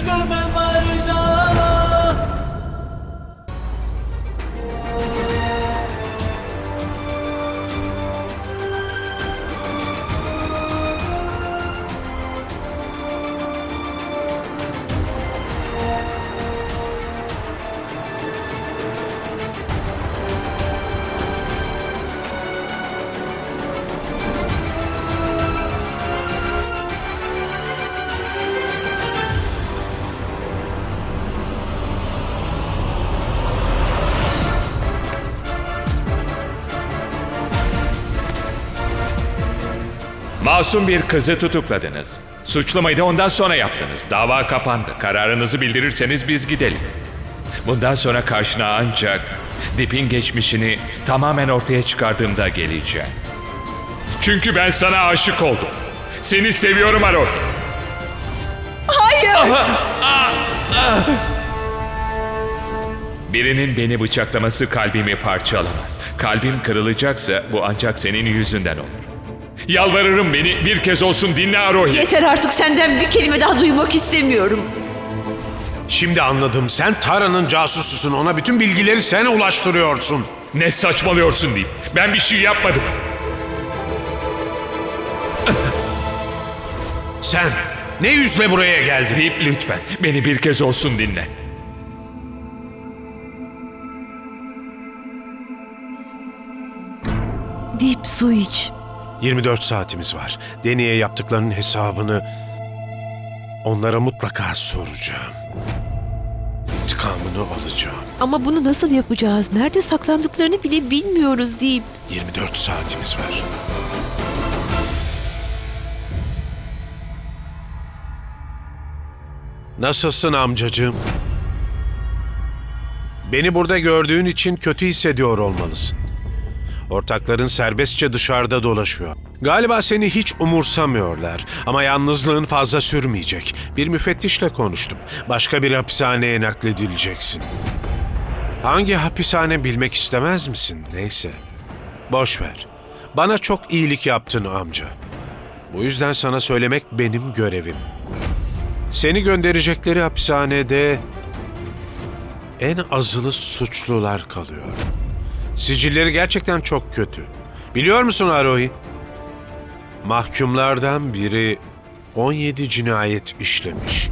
Aşka ben Masum bir kızı tutukladınız. Suçlamayı da ondan sonra yaptınız. Dava kapandı. Kararınızı bildirirseniz biz gidelim. Bundan sonra karşına ancak Dip'in geçmişini tamamen ortaya çıkardığımda geleceğim. Çünkü ben sana aşık oldum. Seni seviyorum Arohi. Hayır. Birinin beni bıçaklaması kalbimi parçalamaz. Kalbim kırılacaksa bu ancak senin yüzünden olur. Yalvarırım beni bir kez olsun dinle Arohi. Yeter artık senden bir kelime daha duymak istemiyorum. Şimdi anladım. Sen Tara'nın casususun. Ona bütün bilgileri sen ulaştırıyorsun. Ne saçmalıyorsun diyeyim. Ben bir şey yapmadım. Sen ne yüzle buraya geldin? Deyip lütfen beni bir kez olsun dinle. Deyip su iç. 24 saatimiz var. Deni'ye yaptıklarının hesabını onlara mutlaka soracağım. İntikamını alacağım. Ama bunu nasıl yapacağız? Nerede saklandıklarını bile bilmiyoruz deyip. 24 saatimiz var. Nasılsın amcacığım? Beni burada gördüğün için kötü hissediyor olmalısın. Ortakların serbestçe dışarıda dolaşıyor. Galiba seni hiç umursamıyorlar ama yalnızlığın fazla sürmeyecek. Bir müfettişle konuştum. Başka bir hapishaneye nakledileceksin. Hangi hapishane bilmek istemez misin? Neyse. Boş ver. Bana çok iyilik yaptın amca. Bu yüzden sana söylemek benim görevim. Seni gönderecekleri hapishanede en azılı suçlular kalıyor. Sicilleri gerçekten çok kötü. Biliyor musun Arohi? Mahkumlardan biri 17 cinayet işlemiş.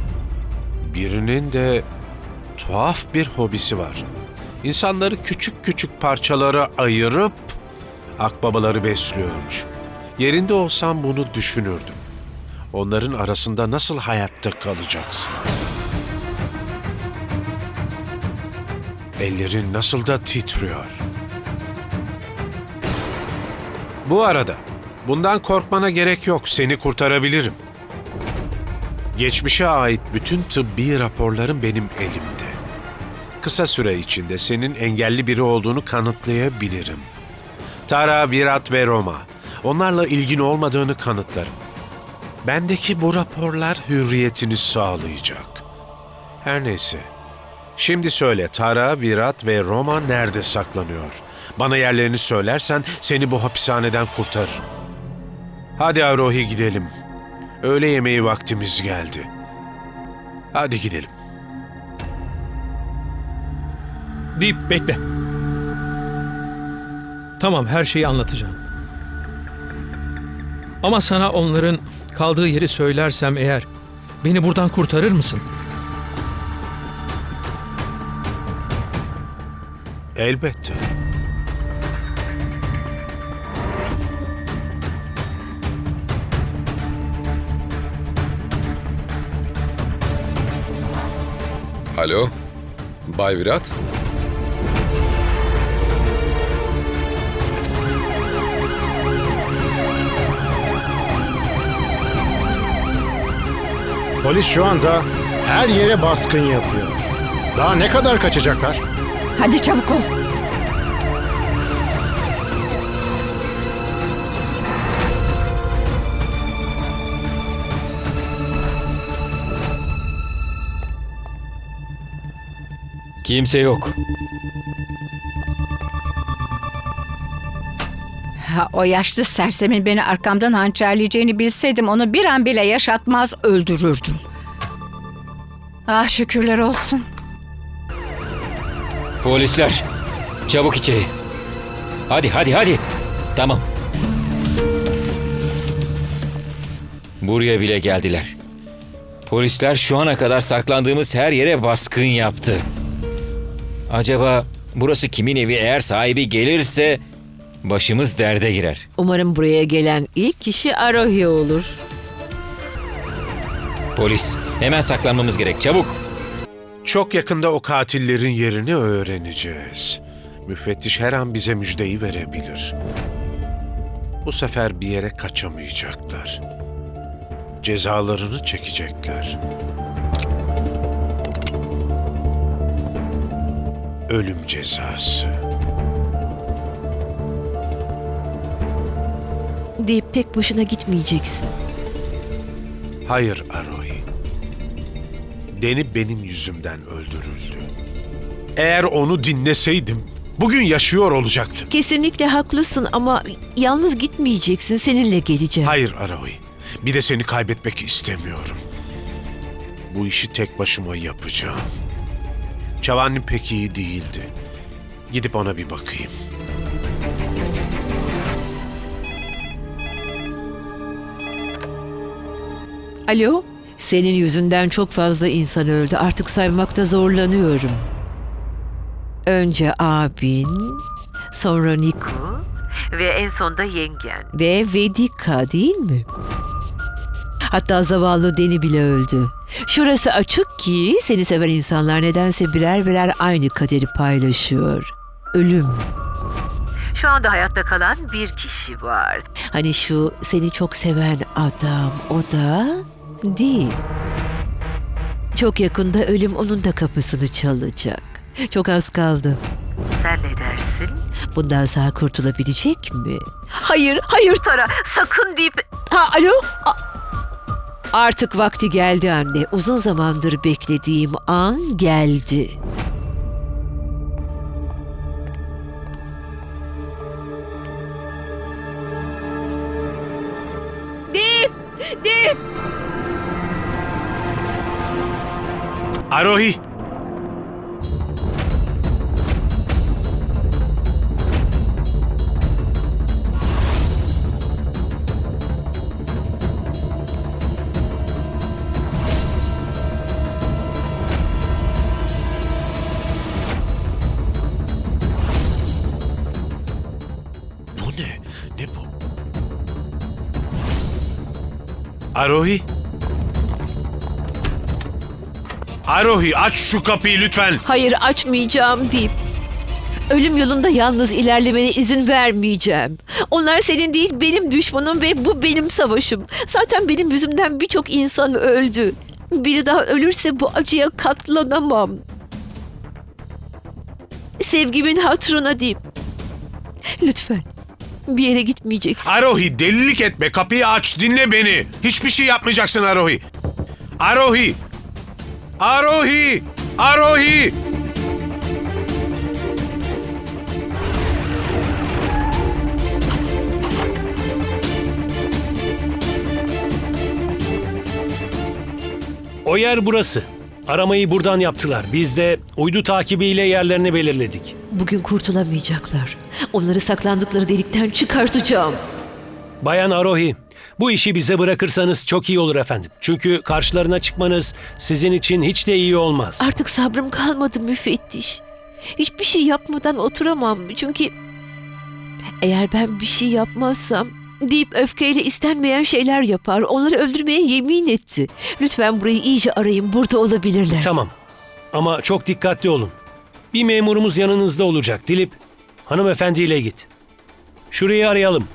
Birinin de tuhaf bir hobisi var. İnsanları küçük küçük parçalara ayırıp akbabaları besliyormuş. Yerinde olsam bunu düşünürdüm. Onların arasında nasıl hayatta kalacaksın? Ellerin nasıl da titriyor. Bu arada bundan korkmana gerek yok. Seni kurtarabilirim. Geçmişe ait bütün tıbbi raporlarım benim elimde. Kısa süre içinde senin engelli biri olduğunu kanıtlayabilirim. Tara, Virat ve Roma. Onlarla ilgin olmadığını kanıtlarım. Bendeki bu raporlar hürriyetini sağlayacak. Her neyse. Şimdi söyle Tara, Virat ve Roma nerede saklanıyor? Bana yerlerini söylersen seni bu hapishaneden kurtarırım. Hadi Arohi gidelim. Öğle yemeği vaktimiz geldi. Hadi gidelim. Deyip bekle. Tamam her şeyi anlatacağım. Ama sana onların kaldığı yeri söylersem eğer beni buradan kurtarır mısın? Elbette. Alo, Bay Virat? Polis şu anda her yere baskın yapıyor. Daha ne kadar kaçacaklar? Hadi çabuk ol. Kimse yok. Ha, o yaşlı sersemin beni arkamdan hançerleyeceğini bilseydim onu bir an bile yaşatmaz öldürürdüm. Ah şükürler olsun. Polisler, çabuk içeri. Hadi, hadi, hadi. Tamam. Buraya bile geldiler. Polisler şu ana kadar saklandığımız her yere baskın yaptı. Acaba burası kimin evi eğer sahibi gelirse başımız derde girer. Umarım buraya gelen ilk kişi Arohi olur. Polis, hemen saklanmamız gerek. Çabuk. Çok yakında o katillerin yerini öğreneceğiz. Müfettiş her an bize müjdeyi verebilir. Bu sefer bir yere kaçamayacaklar. Cezalarını çekecekler. Ölüm cezası. Deyip tek başına gitmeyeceksin. Hayır Arohi. Deni benim yüzümden öldürüldü. Eğer onu dinleseydim bugün yaşıyor olacaktı. Kesinlikle haklısın ama yalnız gitmeyeceksin. Seninle geleceğim. Hayır Arohi. Bir de seni kaybetmek istemiyorum. Bu işi tek başıma yapacağım. Çavanni pek iyi değildi. Gidip ona bir bakayım. Alo? Senin yüzünden çok fazla insan öldü. Artık saymakta zorlanıyorum. Önce abin, sonra Niku ve en sonda yengen. Ve Vedika değil mi? Hatta zavallı Deni bile öldü. Şurası açık ki seni seven insanlar nedense birer birer aynı kaderi paylaşıyor. Ölüm. Şu anda hayatta kalan bir kişi var. Hani şu seni çok seven adam o da değil. Çok yakında ölüm onun da kapısını çalacak. Çok az kaldı. Sen ne dersin? Bundan sağ kurtulabilecek mi? Hayır, hayır Tara. Sakın deyip... Ha, alo? A- Artık vakti geldi anne. Uzun zamandır beklediğim an geldi. Dip! Dip! Arohi! Arohi? Arohi aç şu kapıyı lütfen. Hayır açmayacağım deyip ölüm yolunda yalnız ilerlemene izin vermeyeceğim. Onlar senin değil benim düşmanım ve bu benim savaşım. Zaten benim yüzümden birçok insan öldü. Biri daha ölürse bu acıya katlanamam. Sevgimin hatırına deyip lütfen bir yere gitmeyeceksin. Arohi delilik etme kapıyı aç dinle beni. Hiçbir şey yapmayacaksın Arohi. Arohi. Arohi. Arohi. O yer burası. Aramayı buradan yaptılar. Biz de uydu takibiyle yerlerini belirledik. Bugün kurtulamayacaklar. Onları saklandıkları delikten çıkartacağım. Bayan Arohi, bu işi bize bırakırsanız çok iyi olur efendim. Çünkü karşılarına çıkmanız sizin için hiç de iyi olmaz. Artık sabrım kalmadı müfettiş. Hiçbir şey yapmadan oturamam çünkü eğer ben bir şey yapmazsam deyip öfkeyle istenmeyen şeyler yapar. Onları öldürmeye yemin etti. Lütfen burayı iyice arayın. Burada olabilirler. Tamam. Ama çok dikkatli olun. Bir memurumuz yanınızda olacak. Dilip, hanımefendiyle git. Şurayı arayalım.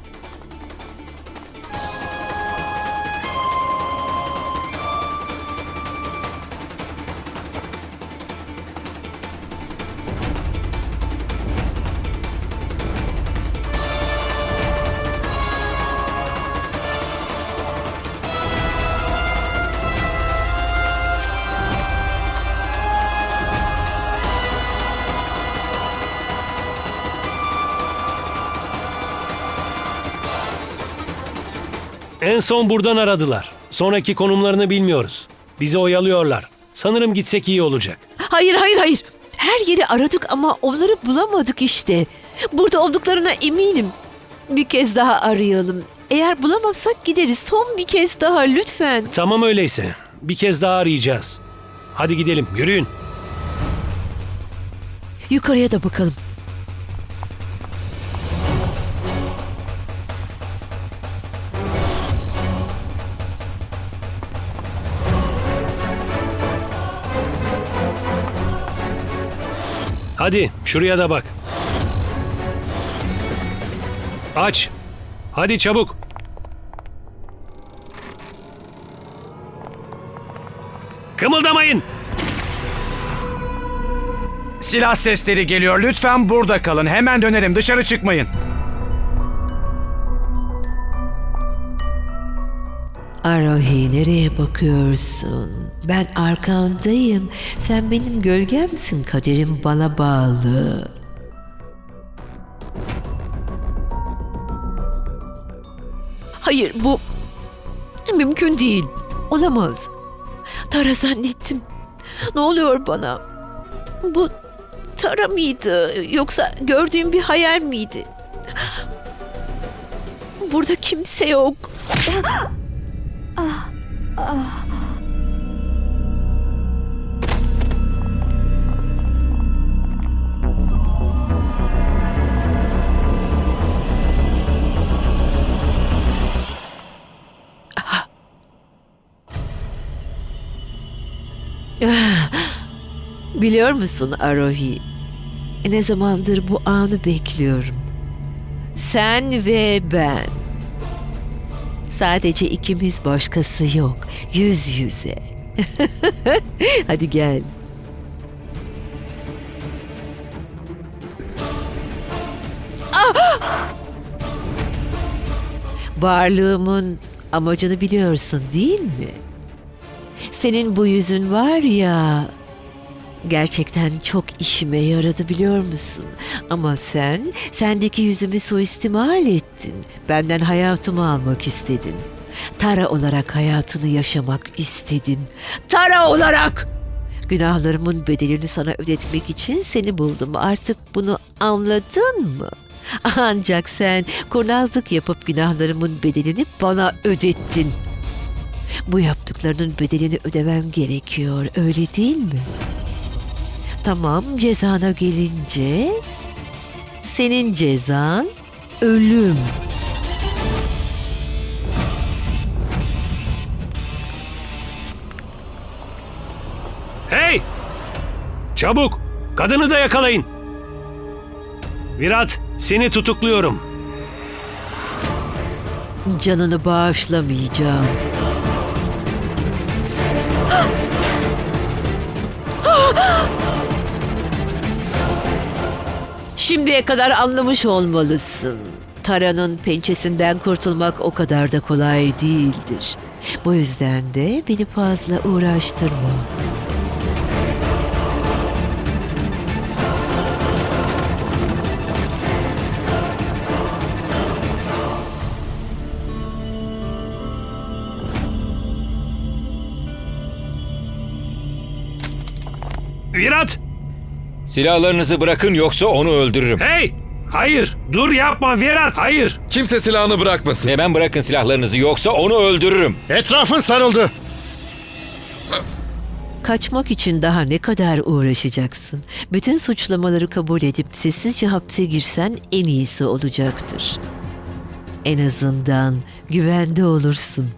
En son buradan aradılar. Sonraki konumlarını bilmiyoruz. Bizi oyalıyorlar. Sanırım gitsek iyi olacak. Hayır hayır hayır. Her yeri aradık ama onları bulamadık işte. Burada olduklarına eminim. Bir kez daha arayalım. Eğer bulamazsak gideriz. Son bir kez daha lütfen. Tamam öyleyse. Bir kez daha arayacağız. Hadi gidelim, yürüyün. Yukarıya da bakalım. Hadi şuraya da bak. Aç. Hadi çabuk. Kımıldamayın. Silah sesleri geliyor. Lütfen burada kalın. Hemen dönerim. Dışarı çıkmayın. Arohi nereye bakıyorsun? Ben arkandayım. Sen benim gölgemsin. Kaderim bana bağlı. Hayır bu mümkün değil. Olamaz. Tara zannettim. Ne oluyor bana? Bu Tara mıydı yoksa gördüğüm bir hayal miydi? Burada kimse yok. Biliyor musun Arohi? Ne zamandır bu anı bekliyorum. Sen ve ben. Sadece ikimiz başkası yok. Yüz yüze. Hadi gel. Ah! Varlığımın amacını biliyorsun değil mi? Senin bu yüzün var ya, gerçekten çok işime yaradı biliyor musun? Ama sen, sendeki yüzümü suistimal ettin. Benden hayatımı almak istedin. Tara olarak hayatını yaşamak istedin. Tara olarak! Günahlarımın bedelini sana ödetmek için seni buldum. Artık bunu anladın mı? Ancak sen kurnazlık yapıp günahlarımın bedelini bana ödettin. Bu yaptıklarının bedelini ödemem gerekiyor, öyle değil mi? Tamam, cezana gelince senin cezan ölüm. Hey! Çabuk! Kadını da yakalayın. Virat, seni tutukluyorum. Canını bağışlamayacağım. Şimdiye kadar anlamış olmalısın. Tara'nın pençesinden kurtulmak o kadar da kolay değildir. Bu yüzden de beni fazla uğraştırma. Virat! Silahlarınızı bırakın yoksa onu öldürürüm. Hey! Hayır! Dur yapma Virat! Hayır! Kimse silahını bırakmasın. Hemen bırakın silahlarınızı yoksa onu öldürürüm. Etrafın sarıldı. Kaçmak için daha ne kadar uğraşacaksın? Bütün suçlamaları kabul edip sessizce hapse girsen en iyisi olacaktır. En azından güvende olursun.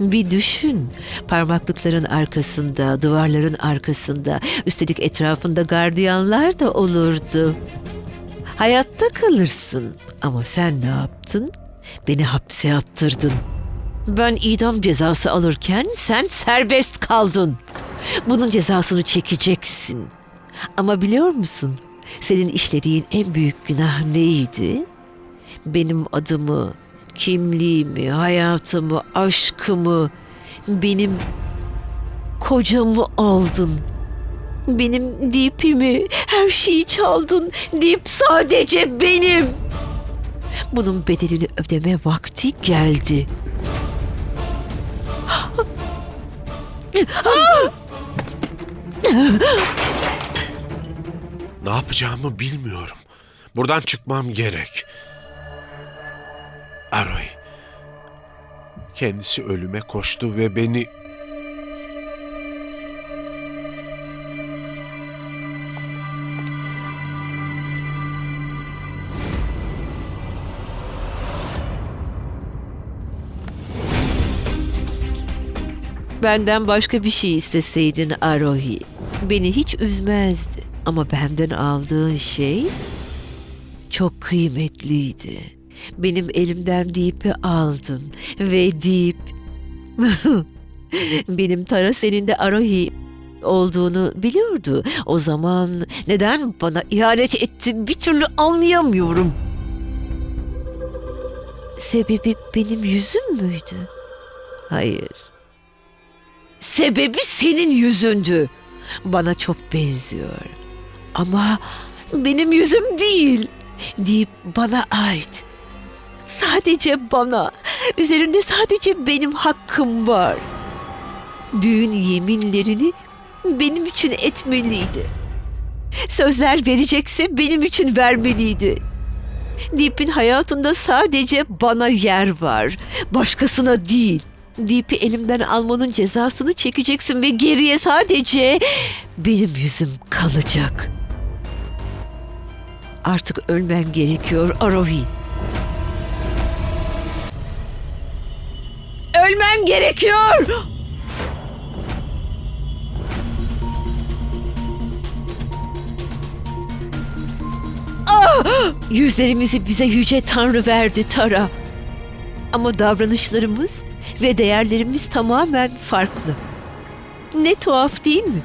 Bir düşün. Parmaklıkların arkasında, duvarların arkasında, üstelik etrafında gardiyanlar da olurdu. Hayatta kalırsın. Ama sen ne yaptın? Beni hapse attırdın. Ben idam cezası alırken sen serbest kaldın. Bunun cezasını çekeceksin. Ama biliyor musun? Senin işlediğin en büyük günah neydi? Benim adımı, kimliğimi, hayatımı, aşkımı, benim kocamı aldın. Benim dipimi, her şeyi çaldın. Dip sadece benim. Bunun bedelini ödeme vakti geldi. Ne yapacağımı bilmiyorum. Buradan çıkmam gerek. Aroy. Kendisi ölüme koştu ve beni Benden başka bir şey isteseydin Arohi, beni hiç üzmezdi. Ama benden aldığın şey çok kıymetliydi. Benim elimden Deep'i aldın ve Deep benim Tara senin de Arohi olduğunu biliyordu. O zaman neden bana ihanet etti bir türlü anlayamıyorum. Sebebi benim yüzüm müydü? Hayır. Sebebi senin yüzündü. Bana çok benziyor. Ama benim yüzüm değil. Deyip bana ait. Sadece bana. Üzerinde sadece benim hakkım var. Düğün yeminlerini benim için etmeliydi. Sözler verecekse benim için vermeliydi. Deep'in hayatında sadece bana yer var. Başkasına değil. Deep'i elimden almanın cezasını çekeceksin ve geriye sadece benim yüzüm kalacak. Artık ölmem gerekiyor Arohi. Ölmem gerekiyor. Ah! Yüzlerimizi bize yüce Tanrı verdi Tara. Ama davranışlarımız ve değerlerimiz tamamen farklı. Ne tuhaf değil mi?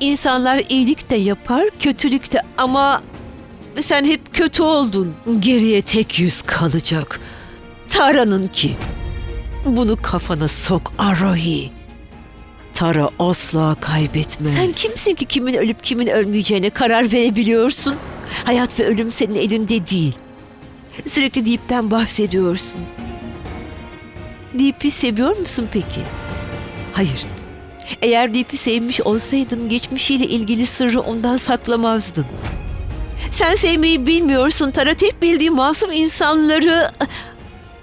İnsanlar iyilik de yapar, kötülük de ama sen hep kötü oldun. Geriye tek yüz kalacak. Tara'nın ki. Bunu kafana sok Arohi. Tara asla kaybetmez. Sen kimsin ki kimin ölüp kimin ölmeyeceğine karar verebiliyorsun? Hayat ve ölüm senin elinde değil. Sürekli Deep'ten bahsediyorsun. Deep'i seviyor musun peki? Hayır. Eğer Deep'i sevmiş olsaydın geçmişiyle ilgili sırrı ondan saklamazdın. Sen sevmeyi bilmiyorsun Tara. Tek bildiğin masum insanları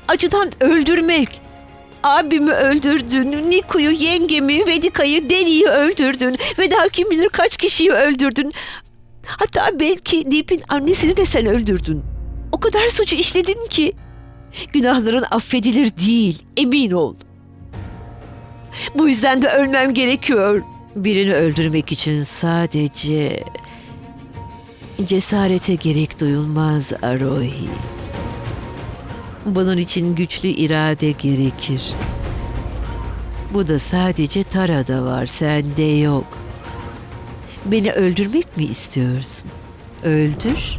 acıdan öldürmek. Abimi öldürdün, Niku'yu, yengemi, Vedika'yı, Deli'yi öldürdün ve daha kim bilir kaç kişiyi öldürdün. Hatta belki Deep'in annesini de sen öldürdün. O kadar suçu işledin ki günahların affedilir değil, emin ol. Bu yüzden de ölmem gerekiyor. Birini öldürmek için sadece cesarete gerek duyulmaz Arohi. Bunun için güçlü irade gerekir. Bu da sadece Tara'da var, sende yok. Beni öldürmek mi istiyorsun? Öldür.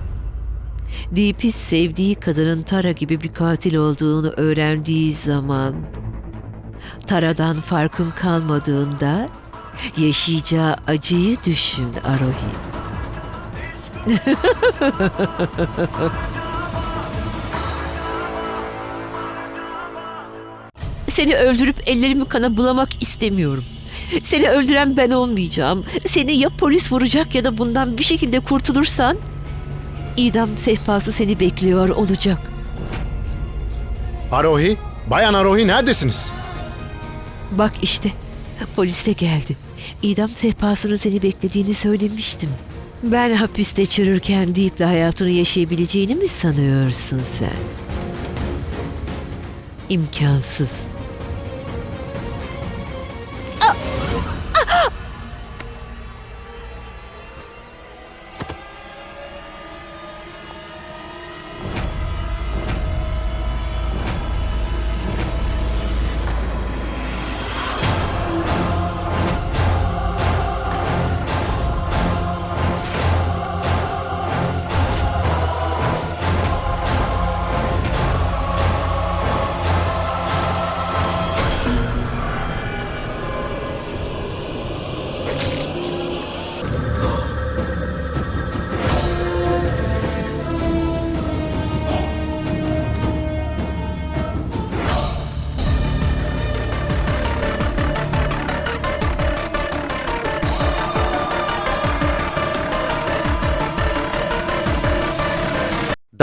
Deep'i sevdiği kadının Tara gibi bir katil olduğunu öğrendiği zaman Tara'dan farkın kalmadığında yaşayacağı acıyı düşün Arohi. Seni öldürüp ellerimi kana bulamak istemiyorum. Seni öldüren ben olmayacağım. Seni ya polis vuracak ya da bundan bir şekilde kurtulursan idam sehpası seni bekliyor olacak. Arohi, Bayan Arohi neredesiniz? Bak işte polis de geldi. İdam sehpasının seni beklediğini söylemiştim. Ben hapiste çürürken Deep'le hayatını yaşayabileceğini mi sanıyorsun sen? İmkansız.